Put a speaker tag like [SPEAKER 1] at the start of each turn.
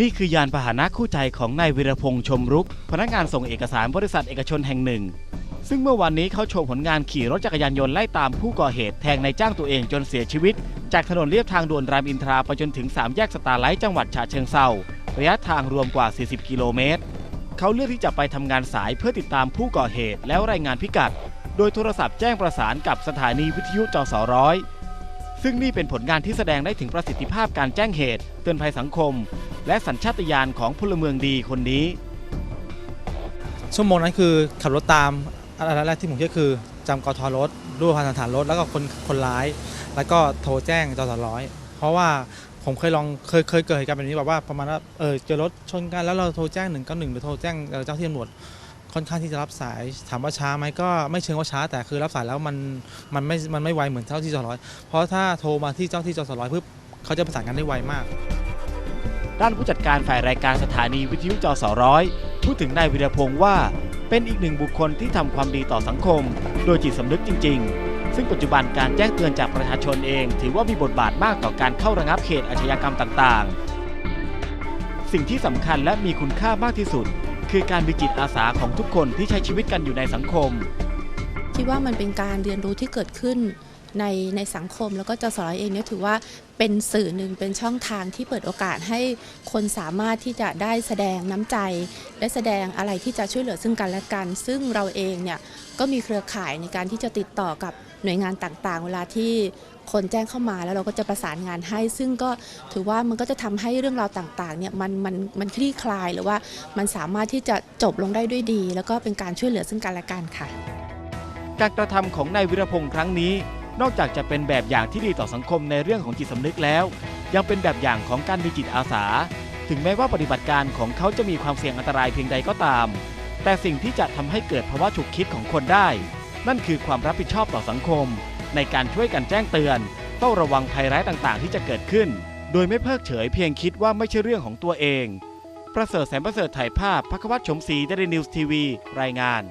[SPEAKER 1] นี่คือยานพาหนะคู่ใจของนายวิรพงษ์ชมรุก พนักงานส่งเอกสารบริษัทเอกชนแห่งหนึ่ง ซึ่งเมื่อวันนี้เขาโชว์ผลงานขี่รถจักรยานยนต์ไล่ตามผู้ก่อเหตุแทงนายจ้างตัวเองจนเสียชีวิต จากถนนเลียบทางด่วนรามอินทราไปจนถึง 3 แยกสตาร์ไลท์จังหวัดฉะเชิงเซาระยะทางรวมกว่า 40 กิโลเมตร เขาเลือกที่จะไปทำงานสายเพื่อติดตามผู้ก่อเหตุแล้วรายงานพิกัด โดยโทรศัพท์แจ้งประสานกับสถานีวิทยุจสร้อยซึ่งนี่เป็นผลงานที่แสดงได้ถึงประสิทธิภาพการแจ้งเหตุ เตือนภัยสังคม และสัญชาตญาณของพลเมืองดีคนนี้
[SPEAKER 2] ชั่วโมงนั้นคือขับรถตามอันแรกที่ผมคิดคือจำกทรถรูปพันธฐานรถ แล้วก็คนคนร้าย แล้วก็โทรแจ้งจสร้อยเพราะว่าผมเคยลองเคยเคยเกิดเหตุการณ์แบบนี้แบบว่าประมาณว่าเออเจอรถชนกันแล้วเราโทรแจ้งหนึ่งเก้าหนึ่งหรือโทรแจ้งเจ้าที่ตำรวจค่อนข้างที่จะรับสายถามว่าช้าไหมก็ไม่เชิงว่าช้าแต่คือรับสายแล้วมันมันไม่มันไม่ไวเหมือนเจ้าที่จสร้อยเพราะถ้าโทรมาที่เจ้าที่จสร้อยปุ๊บเขาจะประสานงานได้ไวมาก
[SPEAKER 1] ด้านผู้จัดการฝ่ายรายการสถานีวิทยุจสร้อยพูดถึงนายวิรพงษ์ว่า เป็นอีกหนึ่งบุคคลที่ทำความดีต่อสังคม โดยจิตสำนึกจริง ๆ ซึ่งปัจจุบันการแจ้งเตือนจากประชาชนเอง ถือว่ามีบทบาทมากต่อการเข้าระงับเหตุอาชญากรรมต่างๆ สิ่งที่สำคัญและมีคุณค่ามากที่สุด คือการมีจิตอาสาของทุกคนที่ใช้ชีวิตกันอยู่ในสังคม
[SPEAKER 3] คิดว่ามันเป็นการเรียนรู้ที่เกิดขึ้น ในในสังคม แล้วก็จสรเองเนี่ยถือว่าเป็นสื่อหนึ่งเป็นช่องทางที่เปิดโอกาสให้คนสามารถที่จะได้แสดงน้ำใจได้แสดงอะไรที่จะช่วยเหลือซึ่งกันและกัน ซึ่งเราเองเนี่ยก็มีเครือข่ายในการที่จะติดต่อกับหน่วยงานต่างๆ เวลาที่คนแจ้งเข้ามาแล้วเราก็จะประสานงานให้ ซึ่งก็ถือว่ามันก็จะทำให้เรื่องราวต่างๆเนี่ยมันมันมันคลี่คลายหรือว่ามันสามารถที่จะจบลงได้ด้วยดี แล้วก็เป็นการช่วยเหลือซึ่งกันและกันค่ะ
[SPEAKER 1] การกระทำของนายวิรพงษ์ครั้งนี้ นอกจากจะเป็นแบบอย่างที่ดีต่อสังคมในเรื่องของจิตสำนึกแล้ว ยังเป็นแบบอย่างของการมีจิตอาสา ถึงแม้ว่าปฏิบัติการของเขาจะมีความเสี่ยงอันตรายเพียงใดก็ตาม แต่สิ่งที่จะทำให้เกิดภาวะฉุกคิดของคนได้ นั่นคือความรับผิดชอบต่อสังคม ในการช่วยกันแจ้งเตือนเฝ้าระวังภัยร้ายต่างๆ ที่จะเกิดขึ้น โดยไม่เพิกเฉยเพียงคิดว่าไม่ใช่เรื่องของตัวเอง ประเสริฐแสนประเสริฐถ่ายภาพพักวัตชมศรีดลินิวส์ทีวี รายงาน